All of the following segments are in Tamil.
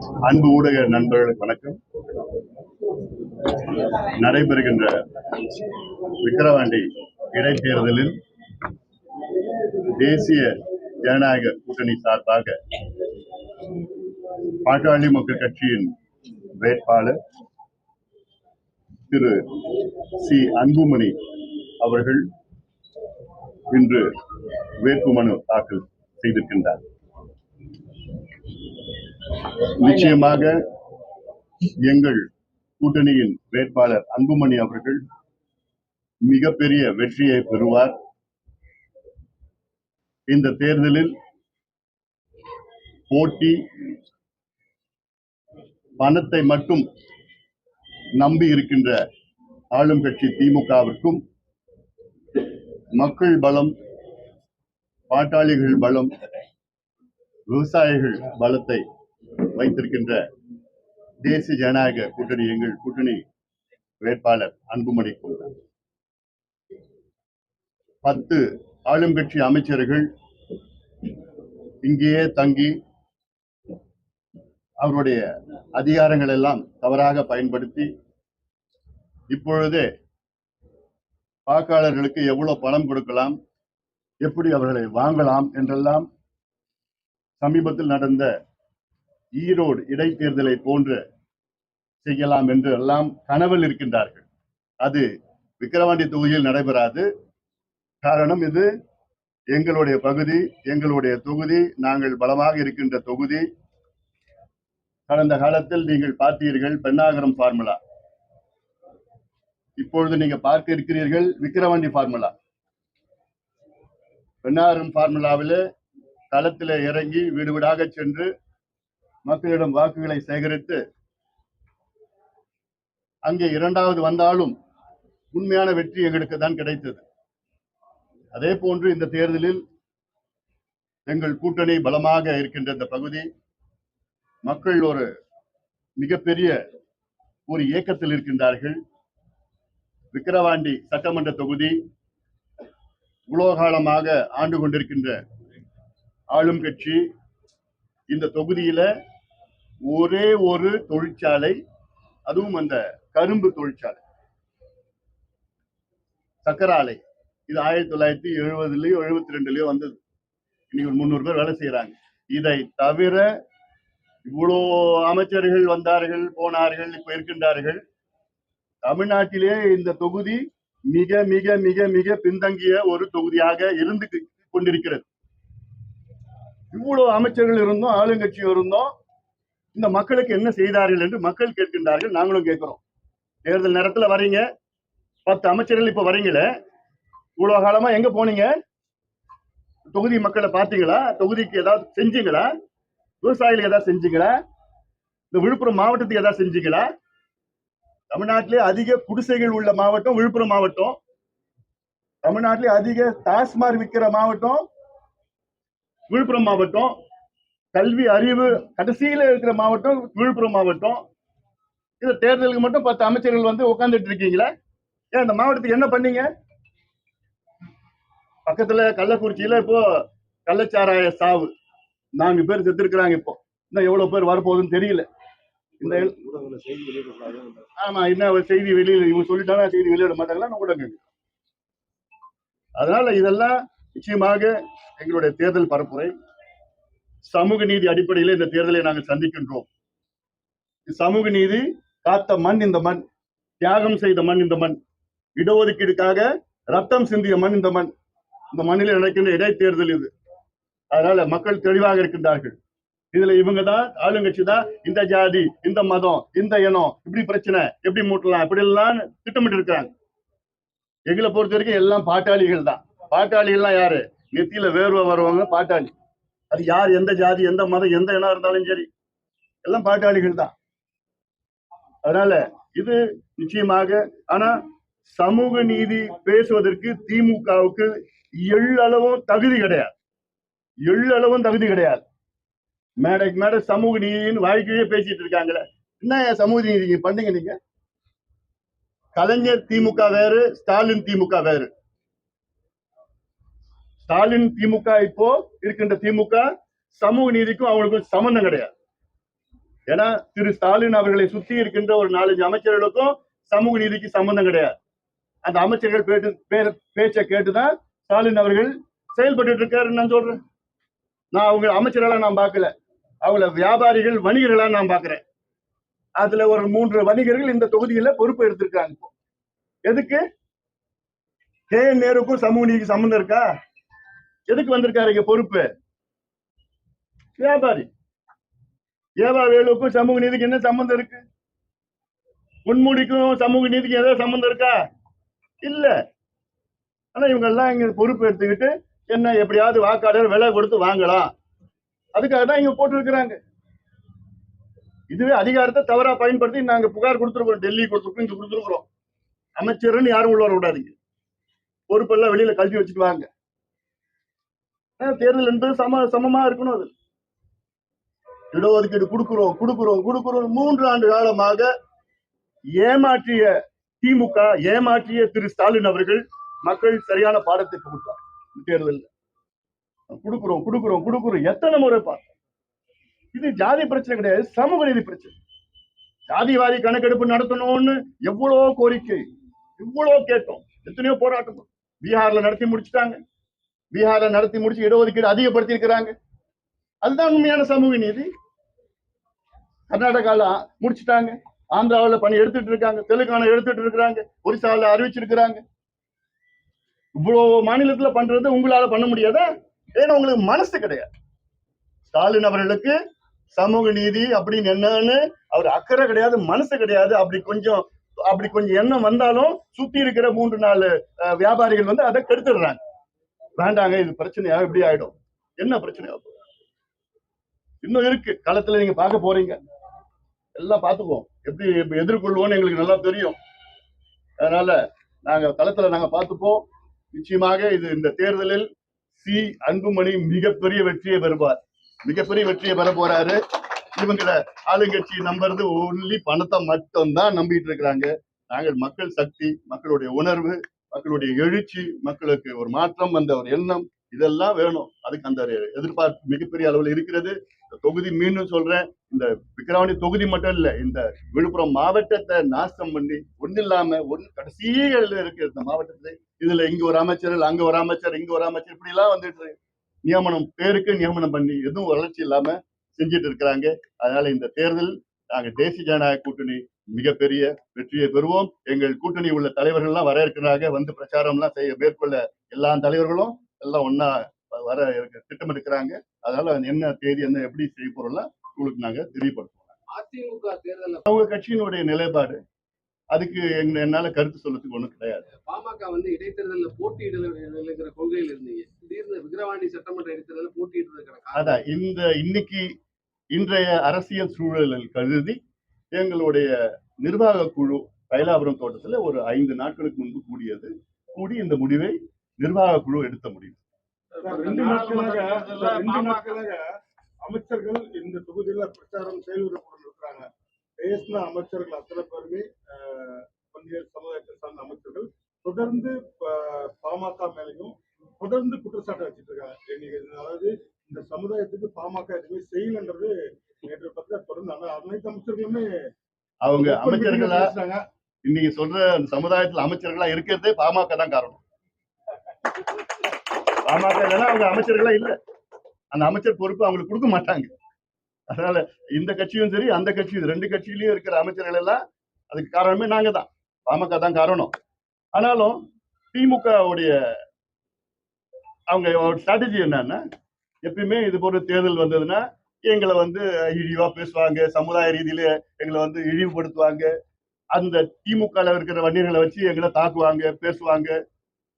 அன்பு ஊடக நண்பர்களுக்கு வணக்கம். நடைபெறுகின்ற விக்கிரவாண்டி இடைத்தேர்தலில் தேசிய ஜனநாயக கூட்டணி சார்பாக பாட்டாளி மக்கள் கட்சியின் வேட்பாளர் திரு சி. அன்புமணி அவர்கள் இன்று வேட்புமனு தாக்கல் செய்திருக்கின்றார். நிச்சயமாக எங்கள் கூட்டணியின் வேட்பாளர் அன்புமணி அவர்கள் மிகப்பெரிய வெற்றியை பெறுவார். இந்த தேர்தலில் போட்டி பணத்தை மட்டும் நம்பி இருக்கின்ற ஆளும் கட்சி திமுகவிற்கும் மக்கள் பலம் பாட்டாளிகள் பலம் விவசாயிகள் பலத்தை வைத்திருக்கின்ற தேசிய ஜனநாயக கூட்டணி எங்கள் கூட்டணி வேட்பாளர் அன்புமணி கொண்டார் பத்து ஆளும் கட்சி அமைச்சர்கள் இங்கேயே தங்கி அவருடைய அதிகாரங்கள் எல்லாம் தவறாக பயன்படுத்தி இப்பொழுதே வாக்காளர்களுக்கு எவ்வளவு பணம் கொடுக்கலாம் எப்படி அவர்களை வாங்கலாம் என்றெல்லாம் சமீபத்தில் நடந்த ஈரோடு இடைத்தேர்தலை போன்ற செய்யலாம் என்று எல்லாம் கனவில் இருக்கின்றார்கள். அது விக்கிரவாண்டி தொகுதியில் நடைபெறாது. காரணம் இது எங்களுடைய பகுதி எங்களுடைய தொகுதி நாங்கள் பலமாக இருக்கின்ற தொகுதி. கடந்த காலத்தில் நீங்கள் பார்த்தீர்கள் பெண்ணாகரம் ஃபார்முலா இப்பொழுது நீங்க பார்க்க இருக்கிறீர்கள் விக்கிரவாண்டி ஃபார்முலா பெண்ணாகரம் ஃபார்முலாவில் களத்தில் இறங்கி வீடு வீடாக சென்று மக்களிடம் வாக்குகளை சேகரித்து அங்கே இரண்டாவது வந்தாலும் உண்மையான வெற்றி எங்களுக்கு தான் கிடைத்தது. அதே போன்று இந்த தேர்தலில் எங்கள் கூட்டணி பலமாக இருக்கின்ற இந்த பகுதி மக்கள் ஒரு மிகப்பெரிய ஒரு இயக்கத்தில் இருக்கின்றார்கள். விக்கிரவாண்டி சட்டமன்ற தொகுதி உலோகாலமாக ஆண்டு கொண்டிருக்கின்ற ஆளும் கட்சி இந்த தொகுதியில ஒரே ஒரு தொழிற்சாலை அதுவும் அந்த கரும்பு தொழிற்சாலை. சக்கராலை. இது ஆயிரத்தி தொள்ளாயிரத்தி எழுபதுலயோ எழுபத்தி ரெண்டுலயோ வந்தது. இன்னைக்கு ஒரு முந்நூறு பேர் வேலை செய்யறாங்க இதை தவிர இவ்வளோ அமைச்சர்கள் வந்தார்கள் போனார்கள் இப்ப இருக்கின்றார்கள். தமிழ்நாட்டிலே இந்த தொகுதி மிக மிக மிக மிக பின்தங்கிய ஒரு தொகுதியாக இருந்து கொண்டிருக்கிறது. இவ்வளவு அமைச்சர்கள் இருந்தோம் ஆளுங்கட்சி இருந்தோம். இந்த மக்களுக்கு என்ன செய்தார்கள் என்று மக்கள் கேட்கின்றார்கள் நாங்களும் கேட்கிறோம். தேர்தல் நேரத்தில் வரீங்க பத்து அமைச்சர்கள் இப்போ வரீங்களே இவ்வளோ காலமாக எங்கே போனீங்க? தொகுதி மக்களை பார்த்தீங்களா? தொகுதிக்கு ஏதாவது செஞ்சீங்களா? விவசாயிகளுக்கு ஏதாவது செஞ்சீங்களா? இந்த விழுப்புரம் மாவட்டத்துக்கு ஏதாவது செஞ்சீங்களா? தமிழ்நாட்டிலே அதிக குடிசைகள் உள்ள மாவட்டம் விழுப்புரம் மாவட்டம். தமிழ்நாட்டிலே அதிக டாஸ்மார் விற்கிற மாவட்டம் விழுப்புரம் மாவட்டம். கல்வி அறிவு கடைசியில இருக்கிற மாவட்டம் விழுப்புரம் மாவட்டம். இந்த தேர்தலுக்கு மட்டும் பத்து அமைச்சர்கள் வந்து உட்காந்துட்டு இருக்கீங்களா? ஏன் இந்த மாவட்டத்துக்கு என்ன பண்ணீங்க? பக்கத்துல கள்ளக்குறிச்சியில இப்போ கள்ளச்சாராய சாவு. நான்கு பேர் செத்துருக்கிறாங்க இப்போ. இன்னும் எவ்வளவு பேர் வரப்போகுதுன்னு தெரியல. இந்த ஆமா என்ன செய்தி வெளியில இவங்க சொல்லிட்டாங்க செய்தி வெளியிட மாட்டாங்களா? ஊடகங்கள் அதனால இதெல்லாம் நிச்சயமாக எங்களுடைய தேர்தல் பரப்புரை. சமூக நீதி அடிப்படையில் இந்த தேர்தலை நாங்கள் சந்திக்கின்றோம். சமூக நீதி காத்த மண் இந்த மண் தியாகம் செய்த மண் இந்த மண் இடஒதுக்கீடுக்காக ரத்தம் சிந்திய மண் இந்த மண் இந்த மண்ணில் நடக்கின்ற இடைத்தேர்தல் இது. அதனால மக்கள் தெளிவாக இருக்கின்றார்கள். இதுல இவங்க தான் ஆளுங்கட்சி தான் இந்த ஜாதி இந்த மதம் இந்த இனம் இப்படி பிரச்சனை எப்படி மூட்டலாம் இப்படி எல்லாம் திட்டமிட்டு இருக்கிறாங்க எங்களை பொறுத்த வரைக்கும் எல்லாம் பாட்டாளிகள் தான். பாட்டாளிகள்லாம் யாரு? நெத்தியில வேர்வை வருவாங்க பாட்டாளி. அது யார் எந்த ஜாதி எந்த மதம் எந்த இனம் இருந்தாலும் சரி எல்லாம் பாட்டாளிகள் தான். அதனால இது நிச்சயமாக ஆனா சமூக நீதி பேசுவதற்கு திமுகவுக்கு எள்ளளவும் தகுதி கிடையாது. எள்ளளவும் தகுதி கிடையாது. மேடைக்கு மேடை சமூக நீதின்னு வாழ்க்கையே பேசிட்டு இருக்காங்களே. என்ன சமூக நீதி நீங்க பண்ணீங்க நீங்க? கலைஞர் திமுக வேறு ஸ்டாலின் திமுக வேறு. ஸ்டாலின் திமுக இப்போ இருக்கின்ற திமுக சமூக நீதிக்கும் அவங்களுக்கும் சம்பந்தம் கிடையாது. ஏன்னா திரு ஸ்டாலின் அவர்களை சுத்தி இருக்கின்ற ஒரு நாலஞ்சு அமைச்சர்களுக்கும் சமூக நீதிக்கு சம்பந்தம் கிடையாது. அந்த அமைச்சர்கள் பேட்டு பே- பேச்சை கேட்டுதான் ஸ்டாலின் அவர்கள் செயல்பட்டு இருக்காருன்னு நான் சொல்றேன். நான் அவங்க அமைச்சர்களா நான் பார்க்கல. அவங்கள வியாபாரிகள் வணிகர்களா நான் பார்க்கிறேன். அதுல ஒரு மூன்று வணிகர்கள் இந்த தொகுதியில பொறுப்பு எடுத்திருக்காங்க இப்போ. எதுக்கு? கே நேருக்கும் சமூக நீதிக்கு சம்பந்தம் இருக்கா? எதுக்கு வந்திருக்காரு இங்க பொறுப்பு? வியாபாரி. ஏவா வேலுக்கும் சமூக நீதிக்கு என்ன சம்பந்தம் இருக்கு? முன்மூடிக்கும் சமூக நீதிக்கு ஏதாவது சம்பந்தம் இருக்கா? இல்ல. ஆனா இவங்க எல்லாம் இங்க பொறுப்பு எடுத்துக்கிட்டு என்ன எப்படியாவது வாக்காளர் விலை கொடுத்து வாங்கலாம். அதுக்காக தான் இங்க போட்டு இதுவே அதிகாரத்தை தவறா பயன்படுத்தி நாங்க புகார் கொடுத்துருக்கோம் டெல்லி கொடுத்துருக்கோம் இங்க கொடுத்துருக்குறோம். அமைச்சர்னு யாரும் உள்ள வர பொறுப்பெல்லாம் வெளியில கழுவி வச்சுட்டு வாங்க. தேர்தல் என்பது சம சமமா இருக்கணும் அது. இடஒதுக்கீடு கொடுக்குறோம் கொடுக்குறோம் கொடுக்குறோம். மூன்று ஆண்டு காலமாக ஏமாற்றிய திமுக ஏமாற்றிய திரு ஸ்டாலின் அவர்கள் மக்கள் சரியான பாடத்தை கொடுத்தார் தேர்தலில். கொடுக்குறோம் கொடுக்குறோம் கொடுக்குறோம். எத்தனை முறை பார்த்தோம். இது ஜாதி பிரச்சனை கிடையாது சமூக நீதி பிரச்சனை. ஜாதிவாரி கணக்கெடுப்பு நடத்தணும்னு எவ்வளோ கோரிக்கை எவ்வளோ கேட்டோம். எத்தனையோ போராட்டம் பீகார்ல நடத்தி முடிச்சிட்டாங்க. பீகார நடத்தி முடிச்சு இடஒதுக்கீடு அதிகப்படுத்தி இருக்கிறாங்க அதுதான் உண்மையான சமூக நீதி. கர்நாடகால முடிச்சிட்டாங்க. ஆந்திராவுல பணி எடுத்துட்டு இருக்காங்க தெலுங்கானா எடுத்துட்டு இருக்கிறாங்க ஒரிசாவில் அறிவிச்சிருக்கிறாங்க. இவ்வளவு மாநிலத்துல பண்றது உங்களால பண்ண முடியாதா? ஏன்னா உங்களுக்கு மனசு கிடையாது. ஸ்டாலின் அவர்களுக்கு சமூக நீதி அப்படின்னு என்னன்னு அவர் அக்கறை கிடையாது மனசு கிடையாது. அப்படி கொஞ்சம் அப்படி கொஞ்சம் எண்ணம் வந்தாலும் சுத்தி இருக்கிற மூன்று நாலு அஹ், வியாபாரிகள் வந்து அதை கெடுத்துடுறாங்க. வேண்டாங்க இது பிரச்சனையா எப்படி ஆயிடும். என்ன பிரச்சனையா இன்னும் இருக்கு. களத்துல நீங்க பார்க்க போறீங்க. எல்லாம் பார்த்துக்குவோம். எப்படி எப்படி எதிர்கொள்வோம்னு எங்களுக்கு நல்லா தெரியும். அதனால நாங்க களத்துல நாங்க பார்த்துப்போம். நிச்சயமாக இது இந்த தேர்தலில் சி. அன்புமணி மிகப்பெரிய வெற்றியை பெறுவார். மிகப்பெரிய வெற்றியை பெற போறாரு. இவங்களை ஆளுங்கட்சி நம்புறது ஒன்லி பணத்தை மட்டும்தான் நம்பிட்டு இருக்கிறாங்க. நாங்கள் மக்கள் சக்தி மக்களுடைய உணர்வு மக்களுடைய எழுச்சி மக்களுக்கு ஒரு மாற்றம் அந்த ஒரு எண்ணம் இதெல்லாம் வேணும். அதுக்கு அந்த எதிர்பார்ப்பு மிகப்பெரிய அளவில் இருக்கிறது. இந்த தொகுதி மீண்டும் சொல்றேன். இந்த விக்கிரவாணி தொகுதி மட்டும் இல்ல இந்த விழுப்புரம் மாவட்டத்தை நாசம் பண்ணி ஒண்ணு இல்லாம ஒண்ணு கடைசியில் இருக்கு இந்த மாவட்டத்துல இதுல இங்க ஒரு அமைச்சர் அங்க ஒரு அமைச்சர் இங்க ஒரு அமைச்சர் இப்படி எல்லாம் வந்துட்டு இருக்கு. நியமனம் பேருக்கு நியமனம் பண்ணி எதுவும் வளர்ச்சி இல்லாம செஞ்சுட்டு இருக்கிறாங்க. அதனால இந்த தேர்தல் நாங்க தேசிய ஜனநாயக கூட்டணி மிகப்பெரிய வெற்றியை பெறுவோம். எங்கள் கூட்டணி உள்ள தலைவர்கள் எல்லாம் வர இருக்கிறாங்க வந்து பிரச்சாரம் எல்லாம் செய்ய மேற்கொள்ள எல்லா தலைவர்களும் எல்லாம் ஒன்னா வர இருக்க திட்டம் இருக்கிறாங்க அதனால என்ன தேதி என்ன எப்படி செய்ய போறோம்லாம் உங்களுக்கு நாங்க தெரியப்படுத்துவோம். அதிமுக தேர்தலில் அவங்க கட்சியினுடைய நிலைப்பாடு அதுக்கு எங்க என்னால கருத்து சொல்றதுக்கு ஒண்ணும் கிடையாது. பாமக வந்து இடைத்தேர்தலில் போட்டியிடலைங்கிற கொள்கையில் இருந்தீங்க. திடீர்னு விக்கிரவாண்டி சட்டமன்ற இடைத்தேர்தலில் போட்டியிடுறதுக்கான அதான் இந்த இன்னைக்கு இன்றைய அரசியல் சூழலில் கருதி எங்களுடைய நிர்வாக குழு தைலாபுரம் தோட்டத்துல ஒரு ஐந்து நாட்களுக்கு முன்பு கூடியது. கூடி இந்த முடிவை நிர்வாக குழு எடுத்த முடிவு. அமைச்சர்கள் இந்த தொகுதியில பிரச்சாரம் செயல்பட பேசின அமைச்சர்கள் அத்தனை பேருமே அஹ், சமுதாயத்தை சார்ந்த அமைச்சர்கள் தொடர்ந்து பாமக மேலையும் தொடர்ந்து குற்றச்சாட்டு வச்சிட்டு இருக்காங்க. அதாவது சமுதாயத்துக்கு பாமக எதுவுமே செய்யலன்றது நேற்று பத்திர தொடர்ந்து ஆனா அனைத்து அமைச்சர்களுமே அவங்க அமைச்சர்களா? இன்னைக்கு சொல்ற அந்த சமுதாயத்துல அமைச்சர்களா இருக்கிறதே பாமக தான் காரணம். பாமக இல்லைன்னா அவங்க அமைச்சர்களா இல்ல. அந்த அமைச்சர் பொறுப்பு அவங்களுக்கு கொடுக்க மாட்டாங்க. அதனால இந்த கட்சியும் சரி அந்த கட்சியும் ரெண்டு கட்சியிலயும் இருக்கிற அமைச்சர்கள் எல்லாம் அதுக்கு காரணமே நாங்க தான். பாமக தான் காரணம். ஆனாலும் திமுக உடைய அவங்க ஸ்ட்ராட்டஜி என்னன்னா எப்பயுமே இது போன்ற தேர்தல் வந்ததுன்னா எங்களை வந்து இழிவா பேசுவாங்க சமுதாய ரீதியில எங்களை வந்து இழிவுபடுத்துவாங்க. அந்த திமுக இருக்கிற வண்டியர்களை வச்சு எங்களை தாக்குவாங்க பேசுவாங்க.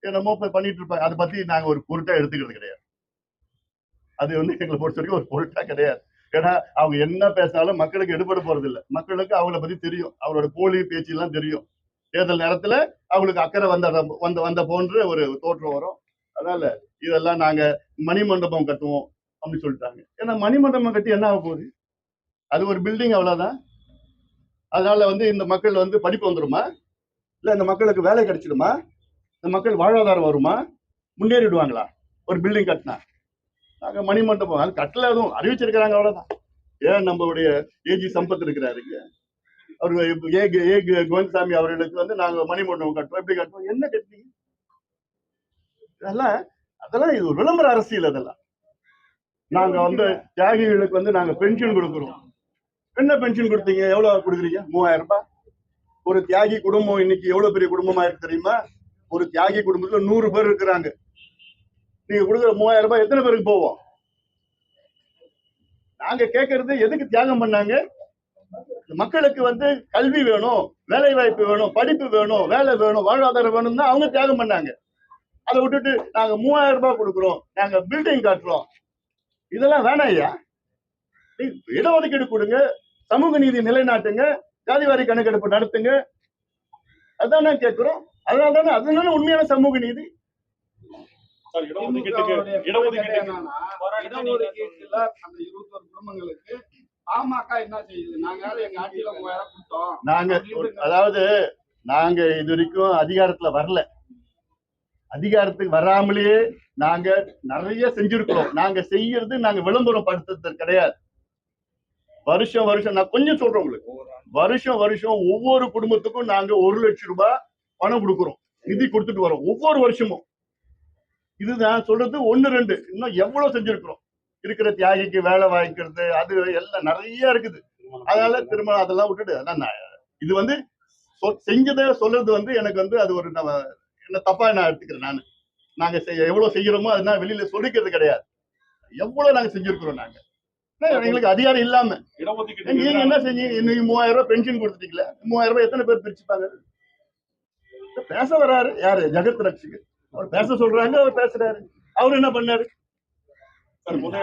என்னமோ பண்ணிட்டு இருப்பாங்க. அதை பத்தி நாங்க ஒரு பொருட்டா எடுத்துக்கிறது கிடையாது. அது வந்து எங்களை பொறுத்த வரைக்கும் ஒரு பொருட்டா கிடையாது. ஏன்னா அவங்க என்ன பேசினாலும் மக்களுக்கு எடுபட போறது இல்லை மக்களுக்கு அவங்கள பத்தி தெரியும். அவரோட போலி பேச்சு எல்லாம் தெரியும். தேர்தல் நேரத்துல அவங்களுக்கு அக்கறை வந்த வந்த வந்த போன்ற ஒரு தோற்றம் வரும். அதனால இதெல்லாம் நாங்க மணிமண்டபம் கட்டுவோம் அப்படின்னு சொல்லிட்டாங்க. ஏன்னா மணிமண்டபம் கட்டி என்ன ஆக போகுது? அது ஒரு பில்டிங் அவ்வளவுதான். அதனால வந்து இந்த மக்கள் வந்து படிப்பு வந்துருமா? இல்ல இந்த மக்களுக்கு வேலை கிடைச்சிடுமா? இந்த மக்கள் வாழ்வாதாரம் வருமா? முன்னேறிடுவாங்களா? ஒரு பில்டிங் கட்டினா. நாங்க மணிமண்டபம் அது கட்டல எதுவும் அறிவிச்சிருக்கிறாங்க அவ்வளவுதான். ஏன் நம்மளுடைய ஏஜி சம்பத் இருக்கிறாருங்க அவர் ஏ ஏ கோவிந்தசாமி அவர்களுக்கு வந்து நாங்க மணிமண்டபம் கட்டுறோம். எப்படி கட்டுறோம்? என்ன கட்டினீங்க அதெல்லாம் அதெல்லாம் இது ஒரு விளம்பர அரசியல் அதெல்லாம். நாங்க வந்து தியாகிகளுக்கு வந்து நாங்க பென்ஷன் கொடுக்குறோம். என்ன பென்ஷன் கொடுத்தீங்க? எவ்வளவு கொடுக்குறீங்க? மூவாயிரம் ரூபாய். ஒரு தியாகி குடும்பம் இன்னைக்கு எவ்வளவு பெரிய குடும்பமா இருக்கு தெரியுமா? ஒரு தியாகி குடும்பத்துல நூறு பேர் இருக்கிறாங்க. நீங்க கொடுக்குற மூவாயிரம் ரூபாய் எத்தனை பேருக்கு போவோம் நாங்க கேட்கறது எதுக்கு தியாகம் பண்ணாங்க? மக்களுக்கு வந்து கல்வி வேணும் வேலை வாய்ப்பு வேணும் படிப்பு வேணும் வேலை வேணும் வாழ்வாதாரம் வேணும்னு அவங்க தியாகம் பண்ணாங்க. அதை விட்டுட்டு நாங்க மூவாயிரம் ரூபாய் கொடுக்குறோம். நாங்க பில்டிங் கட்டுறோம். இதெல்லாம் வேணாம் ஐயா. இடஒதுக்கீடு கொடுங்க. சமூக நீதி நிலைநாட்டுங்க. ஜாதிவாரி கணக்கெடுப்பு நடத்துங்க. அதானே கேட்கிறோம் அதனால தானே அதுதானே உண்மையான சமூக நீதி. குடும்பங்களுக்கு பாமக என்ன செய்யுது? நாங்க எங்க ஆட்சியில மூவாயிரம் கொடுத்தோம். நாங்க ஒரு- அதாவது நாங்க இது வரைக்கும் அதிகாரத்துல வரல. அதிகாரத்துக்கு வராமலேயே நாங்க நிறைய செஞ்சிருக்கிறோம். நாங்க செய்யறது நாங்க விளம்பரம் படுத்துறது கிடையாது. வருஷம் வருஷம் நான் கொஞ்சம் சொல்றேன் உங்களுக்கு. வருஷம் வருஷம் ஒவ்வொரு குடும்பத்துக்கும் நாங்க ஒரு லட்சம் ரூபாய் பணம் கொடுக்குறோம். நிதி கொடுத்துட்டு வரோம். ஒவ்வொரு வருஷமும். இதுதான் சொல்றது ஒண்ணு ரெண்டு. இன்னும் எவ்வளவு செஞ்சிருக்கிறோம்? இருக்கிற தியாகிக்கு வேலை வாங்கிக்கிறது அது எல்லாம் நிறைய இருக்குது. அதனால திருமணம் அதெல்லாம் விட்டுட்டு அதான் நான் இது வந்து சொ- செஞ்சதை சொல்றது வந்து எனக்கு வந்து அது ஒரு நம்ம என்ன தப்பா நான் எடுத்துக்கிறேன் நான்? நாங்க செய்ய எவ்வளவு செய்யறோமோ அதனால வெளியில சொல்லிக்கிறது கிடையாது. எவ்வளவு நாங்க செஞ்சிருக்கிறோம் நாங்க? எங்களுக்கு அதிகாரம் இல்லாம. நீங்க என்ன செஞ்சீங்க? இன்னைக்கு மூவாயிரம் ரூபாய் பென்ஷன் கொடுத்துட்டீங்களா? மூவாயிரம் ரூபாய் எத்தனை பேர் பிரிச்சுப்பாங்க? பேச வராரு. யாரு? ஜெகத் ரட்சிக்கு. அவர் பேச சொல்றாங்க அவர் பேசுறாரு. அவர் என்ன பண்ணாரு?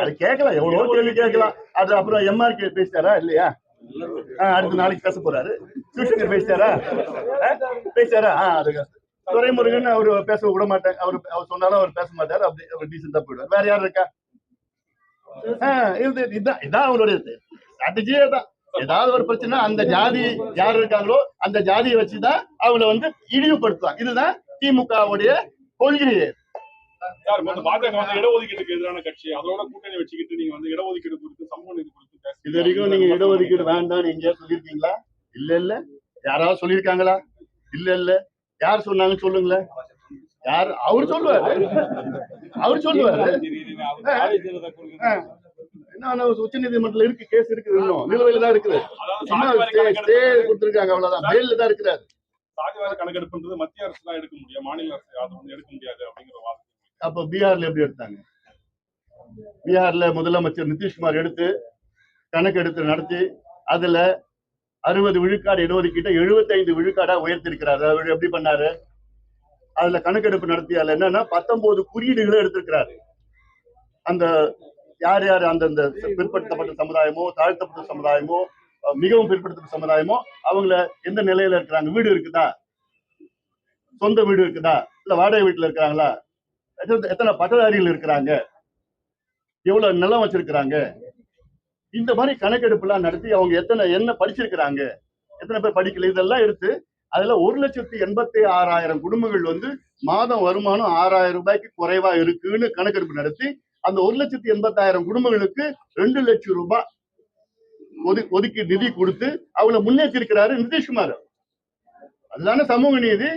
அது கேட்கலாம். எவ்வளவு கேள்வி கேட்கலாம். அது அப்புறம் எம்ஆர்கே பேசிட்டாரா இல்லையா? அடுத்த நாளைக்கு பேச போறாரு. சிவசங்கர் பேசிட்டாரா? பேசிட்டாரா? ஆ அதுக்கு துரைமுருகன் அவர் பேச விட மாட்டேன். அவர் அவர் சொன்னாலும் அவர் பேச மாட்டாரு. அப்படி அவர் டீசெண்டா போயிடுவார். வேற யார் இருக்கா? இது இதான் இதான் அவருடைய ஸ்ட்ராட்டஜியே தான். ஏதாவது ஒரு பிரச்சனை அந்த ஜாதி யார் இருக்காங்களோ அந்த ஜாதியை வச்சுதான் அவங்கள வந்து இழிவுபடுத்துவாங்க. இதுதான் திமுகவுடைய கொள்கையே சார் வந்து பாஜக வந்து எதிரான கட்சி. அதோட கூட்டணி வச்சுக்கிட்டு நீங்க வந்து இடஒதுக்கீடு குறித்து சமூக நீதி குறித்து. இது வரைக்கும் நீங்க இடஒதுக்கீடு வேண்டாம்னு எங்கேயா சொல்லியிருக்கீங்களா? இல்ல இல்ல. யாராவது சொல்லியிருக்காங்களா? இல்ல இல்ல. யார் சொன்னாங்கன்னு சொல்லுங்களேன். யார்? அவர் சொல்லுவாரு. அவர் சொல்லுவாரு. என்ன உச்ச நீதிமன்றத்துல இருக்கு கேஸ் இருக்குது இன்னும். நிலுவையில தான் இருக்குது. ஸ்டே கொடுத்துருக்காங்க அவ்வளவுதான். பெயில்ல தான் இருக்கிறாரு. சாதிவாரி கணக்கெடுப்புன்றது மத்திய அரசு தான் எடுக்க முடியும் மாநில அரசு அது வந்து எடுக்க முடியாது அப்படிங்கிற வாதம். அப்ப பீகார்ல எப்படி எடுத்தாங்க? பீகார்ல முதலமைச்சர் நிதிஷ்குமார் எடுத்து கணக்கு எடுத்து நடத்தி அதுல அறுபது விழுக்காடு இடஒதுக்கீட்டை 75 விழுக்காடா உயர்த்திருக்கிறாரு. அவர் எப்படி பண்ணாரு? அதுல கணக்கெடுப்பு நடத்தி அதுல என்னன்னா பத்தொன்பது குறியீடுகளை எடுத்திருக்கிறாரு. அந்த யார் யார் அந்தந்த பிற்படுத்தப்பட்ட சமுதாயமோ தாழ்த்தப்பட்ட சமுதாயமோ மிகவும் பிற்படுத்தப்பட்ட சமுதாயமோ அவங்கள எந்த நிலையில இருக்கிறாங்க? வீடு இருக்குதா? சொந்த வீடு இருக்குதா? இல்ல வாடகை வீட்டுல இருக்கிறாங்களா? எத்தனை பட்டதாரிகள் இருக்கிறாங்க? எவ்வளவு நிலம் வச்சிருக்கிறாங்க? இந்த மாதிரி கணக்கெடுப்புலாம் நடத்தி அவங்க எத்தனை என்ன படிச்சிருக்கிறாங்க? எத்தனை பேர் படிக்கல? இதெல்லாம் எடுத்து அதுல ஒரு லட்சத்தி எண்பத்தி ஆறாயிரம் குடும்பங்கள் வந்து மாதம் வருமானம் ஆறாயிரம் ரூபாய்க்கு குறைவா இருக்குன்னு கணக்கெடுப்பு நடத்தி அந்த ஒரு லட்சத்தி எண்பத்தாயிரம் குடும்பங்களுக்கு ரெண்டு லட்சம் ரூபாய் ஒது ஒதுக்கி நிதி கொடுத்து அவங்கள முன்னேற்றி இருக்கிறாரு நிதிஷ்குமார். அதுதானே சமூக நீதி?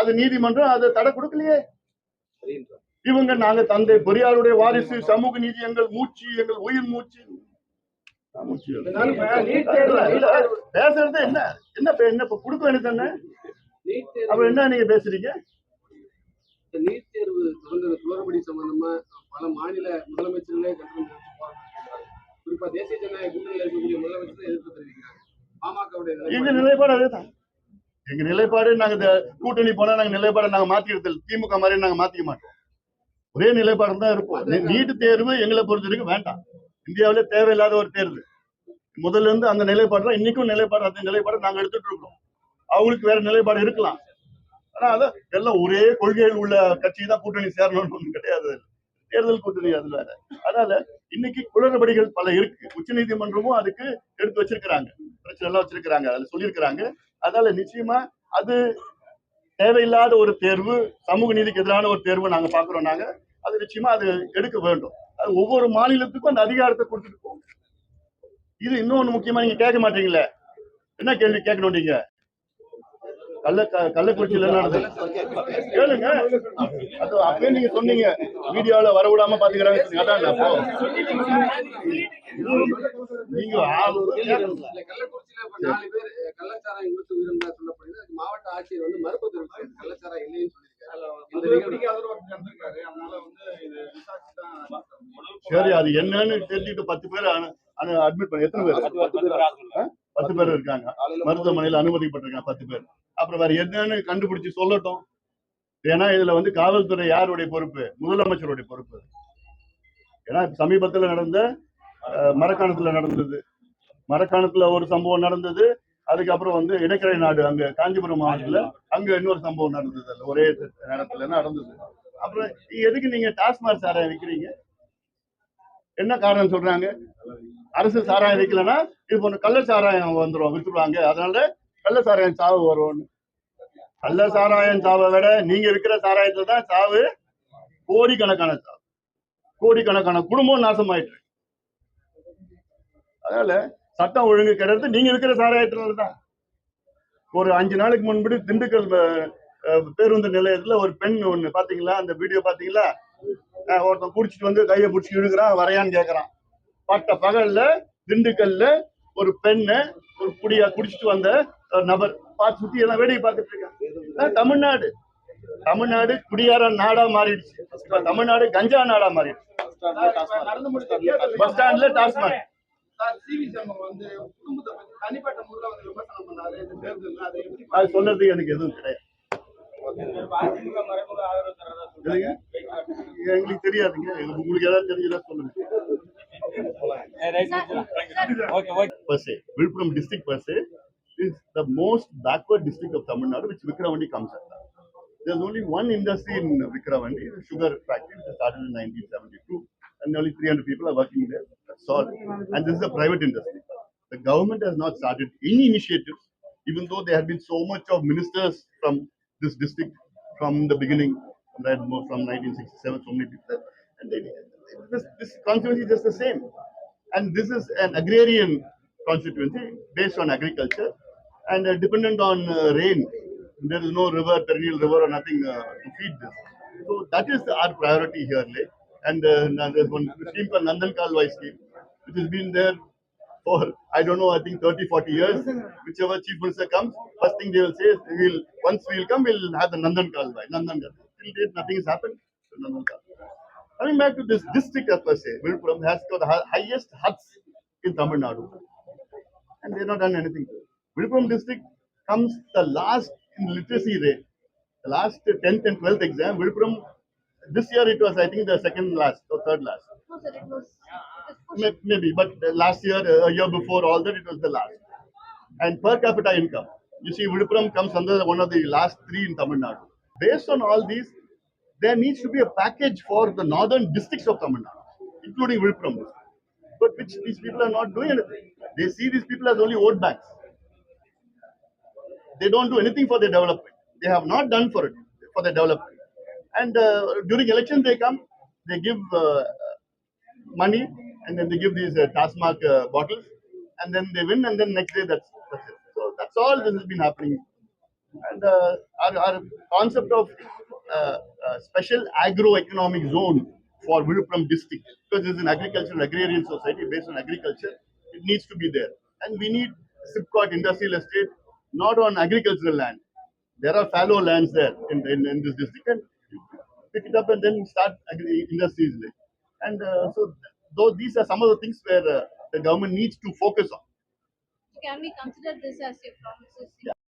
அது நீதிமன்றம் அதை தடை கொடுக்கலையே. இவங்க நாங்க தந்தை பெரியாருடைய வாரிசு சமூக நீதி எங்கள் மூச்சு எங்கள் உயிர் மூச்சு. பேசுறது என்ன? என்ன என்ன இப்ப கொடுக்க வேண்டியது தேர்வு. அப்புறம் என்ன நீங்க பேசுறீங்க? நீட் தேர்வு தொடர்ந்து குளறுபடி சம்பந்தமா பல மாநில முதலமைச்சர்களே கண்டனம். குறிப்பா தேசிய ஜனநாயக கூட்டணியில் இருக்கக்கூடிய முதலமைச்சர் எதிர்ப்பு தெரிவிக்கிறாங்க. பாமகவுடைய எங்க நிலைப்பாடு அதுதான். எங்க நிலைப்பாடு நாங்க கூட்டணி போனா நாங்க நிலைப்பாடை நாங்க மாத்திக்கிறது. திமுக மாதிரி நாங்க மாத்திக்க மாட்டோம். ஒரே நிலைப்பாடு தான் இருப்போம். நீ- நீட் தேர்வு எங்களை பொறுத்த வரைக்கும் வேண்டாம். இந்தியாவிலே தேவையில்லாத ஒரு தேர்வு. முதல்ல இருந்து அந்த நிலைப்பாடு இன்னைக்கும் நிலைப்பாடு அந்த நிலைப்பாடு நாங்க எடுத்துட்டு இருக்கோம் அவங்களுக்கு வேற நிலைப்பாடு இருக்கலாம். ஆனா அதான் எல்லாம் ஒரே கொள்கையில் உள்ள கட்சி தான் கூட்டணி சேரணும்னு ஒண்ணும் கிடையாது. தேர்தல் கூட்டணி அது வேற. அதனால இன்னைக்கு குளறுபடிகள் பல இருக்கு. உச்சநீதிமன்றமும் அதுக்கு எடுத்து வச்சிருக்கிறாங்க. பிரச்சனை எல்லாம் வச்சிருக்கிறாங்க. அதுல சொல்லியிருக்கிறாங்க. அதனால நிச்சயமா அது தேவையில்லாத ஒரு தேர்வு சமூக நீதிக்கு எதிரான ஒரு தேர்வு நாங்க பார்க்குறோம் நாங்கள் அது நிச்சயமா அது எடுக்க வேண்டும். அது ஒவ்வொரு மாநிலத்துக்கும் அந்த அதிகாரத்தை கொடுத்துட்டு போகும் இது இன்னொன்று முக்கியமா நீங்க கேட்க மாட்டீங்களே? என்ன கேள்வி கேட்கணும் நீங்க? கள்ள கள்ளக்குறிச்சியில என்ன நடந்தது? கேளுங்க. அது அப்பயே நீங்க சொன்னீங்க. வீடியோல வரவிடாம பாத்துக்கிறாங்க அதான் அப்போ நீங்க நாலு பேர் கள்ளச்சாராயம் கொடுத்து உயிரிழந்தா சொல்லப்படுது. மாவட்ட ஆட்சியர் வந்து மறுப்பு கள்ளச்சாராயம் இல்லைன்னு சரி அது என்னன்னு தெரிஞ்சுட்டு பத்து பேர் அட்மிட் பண்ணி. எத்தனை பேர்? பத்து பேர் இருக்காங்க. மருத்துவமனையில அனுமதிக்கப்பட்டிருக்காங்க பத்து பேர். அப்புறம் வேற என்னன்னு கண்டுபிடிச்சு சொல்லட்டும். ஏன்னா இதுல வந்து காவல்துறை யாருடைய பொறுப்பு? முதலமைச்சருடைய பொறுப்பு. ஏன்னா சமீபத்துல நடந்த மரக்காணத்துல நடந்தது. மரக்காணத்துல ஒரு சம்பவம் நடந்தது. அதுக்கப்புறம் வந்து இடைக்கரை நாடு அங்க காஞ்சிபுரம் மாவட்டத்துல அங்க இன்னொரு சம்பவம் நடந்தது. அதுல ஒரே நேரத்துல நடந்தது. அப்புறம் எதுக்கு நீங்க டாஸ்மாக் சாராயம் விற்கிறீங்க என்ன காரணம் சொல்றாங்க? அரசு சாராயம் விற்கலன்னா இது போன்ற கள்ள சாராயம் வந்துடும் வித்துருவாங்க. அதனால கள்ள சாராயம் சாவு வரும்னு. கள்ள சாராயம் சாவை விட நீங்க விற்கிற சாராயத்துல தான் சாவு கோடிக்கணக்கான சாவு. கோடிக்கணக்கான குடும்பம் நாசமாயிட்டு அதனால சட்டம் ஒழுங்கு கிடையாது நீங்க இருக்கிற சாராயத்தினால தான். ஒரு அஞ்சு நாளைக்கு முன்படி திண்டுக்கல் பேருந்து நிலையத்துல ஒரு பெண் ஒண்ணு பாத்தீங்களா? அந்த வீடியோ பாத்தீங்களா? ஒருத்தன் குடிச்சிட்டு வந்து கையை பிடிச்சி இழுக்கிறான் வரையான்னு கேக்குறான். பட்ட பகல்ல திண்டுக்கல்ல ஒரு பெண்ணு ஒரு குடியா குடிச்சிட்டு வந்த ஒரு நபர் பார்த்து சுத்தி எல்லாம் வேடிக்கை பார்த்துட்டு இருக்காங்க. தமிழ்நாடு. தமிழ்நாடு குடியார நாடா மாறிடுச்சு. தமிழ்நாடு கஞ்சா நாடா மாறிடுச்சு. பஸ் ஸ்டாண்ட்ல டாஸ்மாக். அதை சொல்றதுக்கு எனக்கு எதுவும் கிடையாது? எங்களுக்கு தெரியாதுங்க உங்களுக்கு ஏதாவது தெரிஞ்சதா சொல்லுங்க per se is the most backward district of Tamil Nadu, which Vikravandi comes under. There's only one industry in Vikravandi, the sugar factory, which started in 1972, and only 300 people are working there. That's. And this is a private industry. The government has not started any initiatives, even though there have been so much of ministers from this district from the beginning, from 1967, so many people. And they, this, this constituency is just the same. And this is an agrarian constituency based on agriculture and uh, dependent on uh, rain. There is no river, perennial river, or nothing uh, to feed this. So that is our priority here. And uh, there's one scheme called Nandan Kalwai scheme, which has been there for, I don't know, I think 30, 40 years. Whichever chief minister comes, first thing they will say is, we'll, once we'll come, we'll have the Nandan Kalwai. Nandan. Till date, nothing has happened. So Nandan. Coming back to this district as per se, Vilpuram has got the highest huts in Tamil Nadu. And they've not done anything. Vilpuram district comes the last in literacy rate. The last 10th and 12th exam, Vilpuram, this year it was, I think, the second last or third last. No, sir, it was, May- Maybe, but the last year, uh, a year before, all that, it was the last. And per capita income, you see, Viluppuram comes under one of the last three in Tamil Nadu. Based on all these, there needs to be a package for the northern districts of Tamil Nadu, including district. But which these people are not doing anything. They see these people as only vote banks. They don't do anything for their development. They have not done for it, for their development. And uh, during elections, they come, they give uh, money and then they give these uh, uh, bottles and then they win and then next day that's, that's it. So that's all this has been happening. And our, our concept of special agro-economic zone for Viluppuram district because it's an agricultural agrarian society based on agriculture, it needs to be there. And we need Sipcot industrial estate not on agricultural land. There are fallow lands there in, in, in this district and pick it up and then start industries. And uh, so, though these are some of the things where uh, the government needs to focus on. can we consider this as your promises?